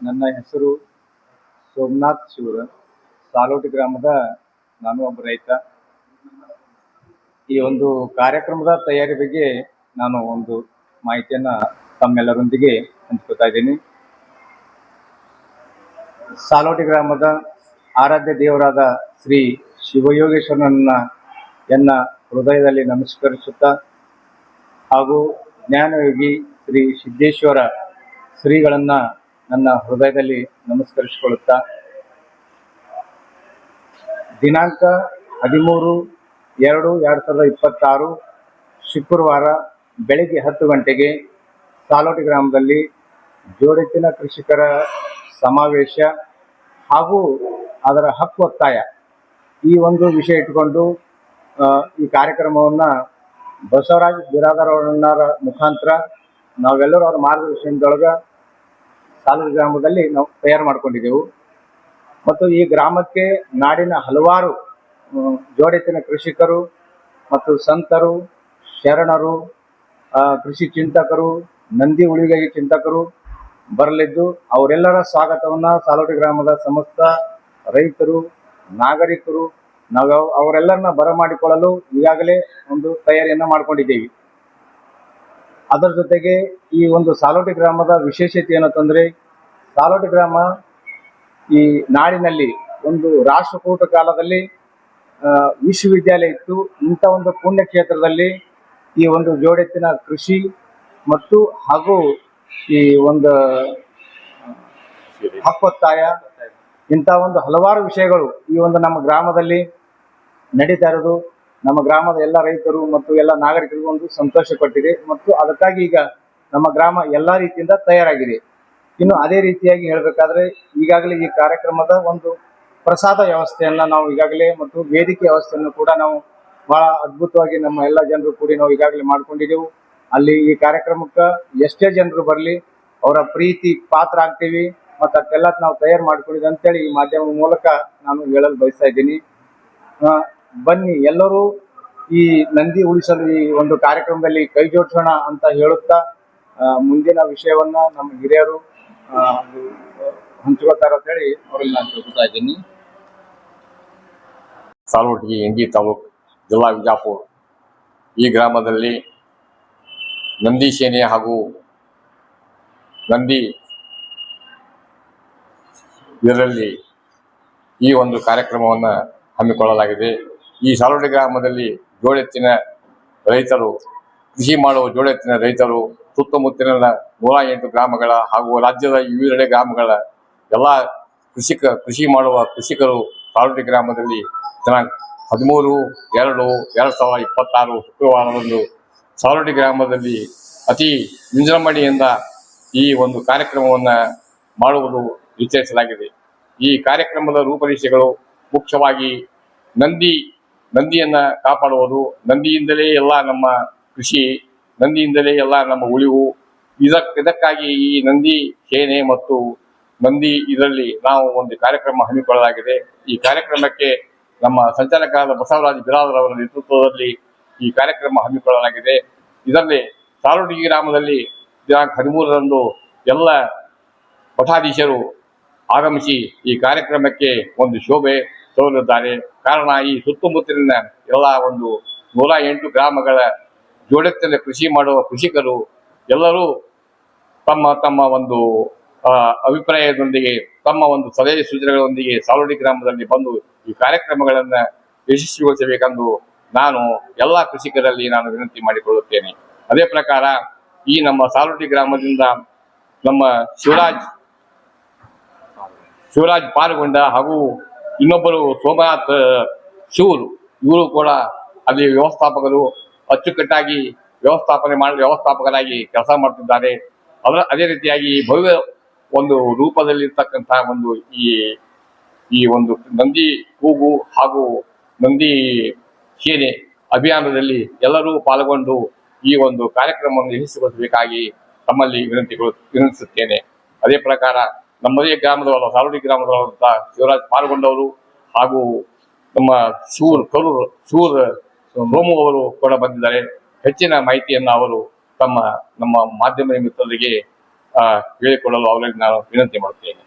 ನನ್ನ ಹೆಸರು ಸೋಮನಾಥ್ ಶಿವರ ಸಾಲೋಟಿ ಗ್ರಾಮದ ನಾನು ಒಬ್ಬ ರೈತ. ಈ ಒಂದು ಕಾರ್ಯಕ್ರಮದ ತಯಾರಿ ಬಗ್ಗೆ ನಾನು ಒಂದು ಮಾಹಿತಿಯನ್ನ ತಮ್ಮೆಲ್ಲರೊಂದಿಗೆ ಹಂಚ್ಕೋತಾ ಇದ್ದೀನಿ. ಸಾಲೋಟಿ ಗ್ರಾಮದ ಆರಾಧ್ಯ ದೇವರಾದ ಶ್ರೀ ಶಿವಯೋಗೇಶ್ವರನನ್ನ ಎನ್ನ ಹೃದಯದಲ್ಲಿ ನಮಸ್ಕರಿಸುತ್ತಾ ಹಾಗೂ ಜ್ಞಾನಯೋಗಿ ಶ್ರೀ ಸಿದ್ದೇಶ್ವರ ಶ್ರೀಗಳನ್ನ ನನ್ನ ಹೃದಯದಲ್ಲಿ ನಮಸ್ಕರಿಸಿಕೊಳ್ಳುತ್ತಾ ದಿನಾಂಕ ಹದಿಮೂರು ಎರಡು ಎರಡು ಸಾವಿರದ ಇಪ್ಪತ್ತಾರು ಶುಕ್ರವಾರ ಬೆಳಗ್ಗೆ ಹತ್ತು ಗಂಟೆಗೆ ಸಾಲೋಟಿ ಗ್ರಾಮದಲ್ಲಿ ಜೋಡೆತ್ತಿನ ಕೃಷಿಕರ ಸಮಾವೇಶ ಹಾಗೂ ಅದರ ಹಕ್ಕು ಒತ್ತಾಯ. ಈ ಒಂದು ವಿಷಯ ಇಟ್ಟುಕೊಂಡು ಈ ಕಾರ್ಯಕ್ರಮವನ್ನು ಬಸವರಾಜ್ ಬಿರಾದರ್ ಅವರ ಮುಖಾಂತರ ನಾವೆಲ್ಲರೂ ಅವರ ಮಾರ್ಗದರ್ಶನದೊಳಗೆ ಸಾಲೋಟಿ ಗ್ರಾಮದಲ್ಲಿ ನಾವು ತಯಾರು ಮಾಡ್ಕೊಂಡಿದ್ದೆವು. ಮತ್ತು ಈ ಗ್ರಾಮಕ್ಕೆ ನಾಡಿನ ಹಲವಾರು ಜೋಡೆತ್ತಿನ ಕೃಷಿಕರು ಮತ್ತು ಸಂತರು, ಶರಣರು ಕೃಷಿ ಚಿಂತಕರು, ನಂದಿ ಉಳಿಗಾಗಿ ಚಿಂತಕರು ಬರಲಿದ್ದು ಅವರೆಲ್ಲರ ಸ್ವಾಗತವನ್ನು ಸಾಲೋಟಿ ಗ್ರಾಮದ ಸಮಸ್ತ ರೈತರು, ನಾಗರಿಕರು, ನಾವು ಅವರೆಲ್ಲರನ್ನ ಬರಮಾಡಿಕೊಳ್ಳಲು ಈಗಾಗಲೇ ಒಂದು ತಯಾರಿಯನ್ನು ಮಾಡಿಕೊಂಡಿದ್ದೀವಿ. ಅದರ ಜೊತೆಗೆ ಈ ಒಂದು ಸಾಲೋಟಿ ಗ್ರಾಮದ ವಿಶೇಷತೆ ಏನಂತಂದ್ರೆ ಸಾಲೋಟಿ ಗ್ರಾಮ ಈ ನಾಡಿನಲ್ಲಿ ಒಂದು ರಾಷ್ಟ್ರಕೂಟ ಕಾಲದಲ್ಲಿ ವಿಶ್ವವಿದ್ಯಾಲಯ ಇತ್ತು. ಇಂಥ ಒಂದು ಪುಣ್ಯ ಕ್ಷೇತ್ರದಲ್ಲಿ ಈ ಒಂದು ಜೋಡೆತ್ತಿನ ಕೃಷಿ ಮತ್ತು ಹಾಗೂ ಈ ಒಂದು ಹಕ್ಕೊತ್ತಾಯ, ಇಂಥ ಒಂದು ಹಲವಾರು ವಿಷಯಗಳು ಈ ಒಂದು ನಮ್ಮ ಗ್ರಾಮದಲ್ಲಿ ನಡೀತಾ ಇರೋದು. ನಮ್ಮ ಗ್ರಾಮದ ಎಲ್ಲ ರೈತರು ಮತ್ತು ಎಲ್ಲ ನಾಗರಿಕರಿಗೂ ಒಂದು ಸಂತೋಷ ಕೊಟ್ಟಿದೆ ಮತ್ತು ಅದಕ್ಕಾಗಿ ಈಗ ನಮ್ಮ ಗ್ರಾಮ ಎಲ್ಲ ರೀತಿಯಿಂದ ತಯಾರಾಗಿದೆ. ಇನ್ನು ಅದೇ ರೀತಿಯಾಗಿ ಹೇಳಬೇಕಾದ್ರೆ ಈಗಾಗಲೇ ಈ ಕಾರ್ಯಕ್ರಮದ ಒಂದು ಪ್ರಸಾದ ವ್ಯವಸ್ಥೆಯನ್ನ ನಾವು ಈಗಾಗಲೇ ಮತ್ತು ವೇದಿಕೆ ವ್ಯವಸ್ಥೆಯನ್ನು ಕೂಡ ನಾವು ಬಹಳ ಅದ್ಭುತವಾಗಿ ನಮ್ಮ ಎಲ್ಲ ಜನರು ಕೂಡಿ ನಾವು ಈಗಾಗಲೇ ಮಾಡ್ಕೊಂಡಿದ್ದೆವು ಅಲ್ಲಿ ಈ ಕಾರ್ಯಕ್ರಮಕ್ಕೆ ಎಷ್ಟೇ ಜನರು ಬರಲಿ, ಅವರ ಪ್ರೀತಿ ಪಾತ್ರ ಆಗ್ತೀವಿ ಮತ್ತು ಅದೆಲ್ಲ ನಾವು ತಯಾರು ಮಾಡ್ಕೊಂಡಿದ್ದೆ ಅಂತೇಳಿ ಈ ಮಾಧ್ಯಮದ ಮೂಲಕ ನಾನು ಹೇಳಲು ಬಯಸ್ತಾ ಇದ್ದೀನಿ. ಬನ್ನಿ, ಎಲ್ಲರೂ ಈ ನಂದಿ ಉಳಿಸಲು ಈ ಒಂದು ಕಾರ್ಯಕ್ರಮದಲ್ಲಿ ಕೈ ಜೋಡಿಸೋಣ ಅಂತ ಹೇಳುತ್ತಾ ಮುಂದಿನ ವಿಷಯವನ್ನ ನಮ್ಮ ಹಿರಿಯರು ಹಂಚ್ಕೊಳ್ತಾರೆ ಅಂತ ಹೇಳಿ ಅವ್ರಿಗೆ ನಾನು ತಿಳ್ಕೊತಾ ಇದ್ದೀನಿ. ಸಾಲುವಟ್ಟಿಗೆ ಇಂಡಿ ತಾಲೂಕು ಜಿಲ್ಲಾ ವಿಜಾಪುರ. ಈ ಗ್ರಾಮದಲ್ಲಿ ನಂದಿ ಸೇನೆ ಹಾಗೂ ನಂದಿ ಇದರಲ್ಲಿ ಈ ಒಂದು ಕಾರ್ಯಕ್ರಮವನ್ನು ಹಮ್ಮಿಕೊಳ್ಳಲಾಗಿದೆ. ಈ ಸಾಲೋಡಿ ಗ್ರಾಮದಲ್ಲಿ ಜೋಳೆತ್ತಿನ ರೈತರು, ಕೃಷಿ ಮಾಡುವ ಜೋಳೆತ್ತಿನ ರೈತರು, ಸುತ್ತಮುತ್ತಲಿನ ನೂರ ಎಂಟು ಗ್ರಾಮಗಳ ಹಾಗೂ ರಾಜ್ಯದ ವಿವಿಧೆಡೆ ಗ್ರಾಮಗಳ ಎಲ್ಲ ಕೃಷಿಕ, ಕೃಷಿ ಮಾಡುವ ಕೃಷಿಕರು ಸಾಲೋಡಿ ಗ್ರಾಮದಲ್ಲಿ ದಿನಾಂಕ ಹದಿಮೂರು, ಎರಡು ಎರಡು ಸಾವಿರದ ಇಪ್ಪತ್ತಾರು ಶುಕ್ರವಾರದಂದು ಸಾಲಡಿ ಗ್ರಾಮದಲ್ಲಿ ಅತಿ ವಿಜೃಂಭಣೆಯಿಂದ ಈ ಒಂದು ಕಾರ್ಯಕ್ರಮವನ್ನು ಮಾಡುವುದು ನಿಶ್ಚಯಿಸಲಾಗಿದೆ ಈ ಕಾರ್ಯಕ್ರಮದ ರೂಪರೇಷೆಗಳು ಮುಖ್ಯವಾಗಿ ನಂದಿ, ನಂದಿಯನ್ನು ಕಾಪಾಡುವುದು, ನಂದಿಯಿಂದಲೇ ಎಲ್ಲ ನಮ್ಮ ಕೃಷಿ, ನಂದಿಯಿಂದಲೇ ಎಲ್ಲ ನಮ್ಮ ಉಳಿವು. ಇದಕ್, ಇದಕ್ಕಾಗಿ ಈ ನಂದಿ ಸೇನೆ ಮತ್ತು ನಂದಿ ಇದರಲ್ಲಿ ನಾವು ಒಂದು ಕಾರ್ಯಕ್ರಮ ಹಮ್ಮಿಕೊಳ್ಳಲಾಗಿದೆ. ಈ ಕಾರ್ಯಕ್ರಮಕ್ಕೆ ನಮ್ಮ ಸಂಚಾಲಕರಾದ ಬಸವರಾಜ್ ಬಿರಾದರ್ ಅವರ ನೇತೃತ್ವದಲ್ಲಿ ಈ ಕಾರ್ಯಕ್ರಮ ಹಮ್ಮಿಕೊಳ್ಳಲಾಗಿದೆ. ಇದರಲ್ಲಿ ಸಾಲುಡಿ ಗ್ರಾಮದಲ್ಲಿ ದಿನಾಂಕ ಹದಿಮೂರರಂದು ಎಲ್ಲ ಮಠಾಧೀಶರು ಆಗಮಿಸಿ ಈ ಕಾರ್ಯಕ್ರಮಕ್ಕೆ ಒಂದು ಶೋಭೆ ತೋರಿದ್ದಾರೆ. ಕಾರಣ ಈ ಸುತ್ತಮುತ್ತಲಿನ ಎಲ್ಲ ಒಂದು ನೂರ ಎಂಟು ಗ್ರಾಮಗಳ ಜೋಡೆತ್ತಲೆ ಕೃಷಿ ಮಾಡುವ ಕೃಷಿಕರು ಎಲ್ಲರೂ ತಮ್ಮ ತಮ್ಮ ಒಂದು ಅಭಿಪ್ರಾಯದೊಂದಿಗೆ, ತಮ್ಮ ಒಂದು ಸಲಹೆ ಸೂಚನೆಗಳೊಂದಿಗೆ ಸಾಲೋಡಿ ಗ್ರಾಮದಲ್ಲಿ ಬಂದು ಈ ಕಾರ್ಯಕ್ರಮಗಳನ್ನು ಯಶಸ್ವಿಗೊಳಿಸಬೇಕೆಂದು ನಾನು ಎಲ್ಲ ಕೃಷಿಕರಲ್ಲಿ ನಾನು ವಿನಂತಿ ಮಾಡಿಕೊಳ್ಳುತ್ತೇನೆ. ಅದೇ ಪ್ರಕಾರ, ಈ ನಮ್ಮ ಸಾಲೋಡಿ ಗ್ರಾಮದಿಂದ ನಮ್ಮ ಶಿವರಾಜ್ ಶಿವರಾಜ್ ಪಾಲ್ಗೊಂಡ ಹಾಗೂ ಇನ್ನೊಬ್ಬರು ಸೋಮನಾಥ್, ಶಿವರು, ಇವರು ಕೂಡ ಅಲ್ಲಿ ವ್ಯವಸ್ಥಾಪಕರು ಅಚ್ಚುಕಟ್ಟಾಗಿ ವ್ಯವಸ್ಥಾಪನೆ ಮಾಡಲು ವ್ಯವಸ್ಥಾಪಕರಾಗಿ ಕೆಲಸ ಮಾಡ್ತಿದ್ದಾರೆ. ಅದರ, ಅದೇ ರೀತಿಯಾಗಿ ಭವ್ಯ ಒಂದು ರೂಪದಲ್ಲಿರ್ತಕ್ಕಂತಹ ಒಂದು ಈ ಈ ಒಂದು ನಂದಿ ಕೂಗು ಹಾಗೂ ನಂದಿ ಸೇನೆ ಅಭಿಯಾನದಲ್ಲಿ ಎಲ್ಲರೂ ಪಾಲ್ಗೊಂಡು ಈ ಒಂದು ಕಾರ್ಯಕ್ರಮವನ್ನು ಯಶಸ್ವಿಗೊಳಿಸಬೇಕಾಗಿ ತಮ್ಮಲ್ಲಿ ವಿನಂತಿಗಳು, ವಿನಂತಿಸುತ್ತೇನೆ. ಅದೇ ಪ್ರಕಾರ ನಮ್ಮದೇ ಗ್ರಾಮದವರು ಸಾಲುಡಿ ಗ್ರಾಮದವರಂತ ಶಿವರಾಜ್ ಪಾಲ್ಗೊಂಡವರು ಹಾಗೂ ನಮ್ಮ ಸೂರ್ ಕರೂರ್, ಸೂರ್ ರೋಮು ಅವರು ಕೂಡ ಬಂದಿದ್ದಾರೆ. ಹೆಚ್ಚಿನ ಮಾಹಿತಿಯನ್ನು ಅವರು ತಮ್ಮ, ನಮ್ಮ ಮಾಧ್ಯಮ ಮಿತ್ರರಿಗೆ ಆ, ಹೇಳಿಕೊಡಲು ಅವರಲ್ಲಿ ನಾನು ವಿನಂತಿ ಮಾಡುತ್ತೇನೆ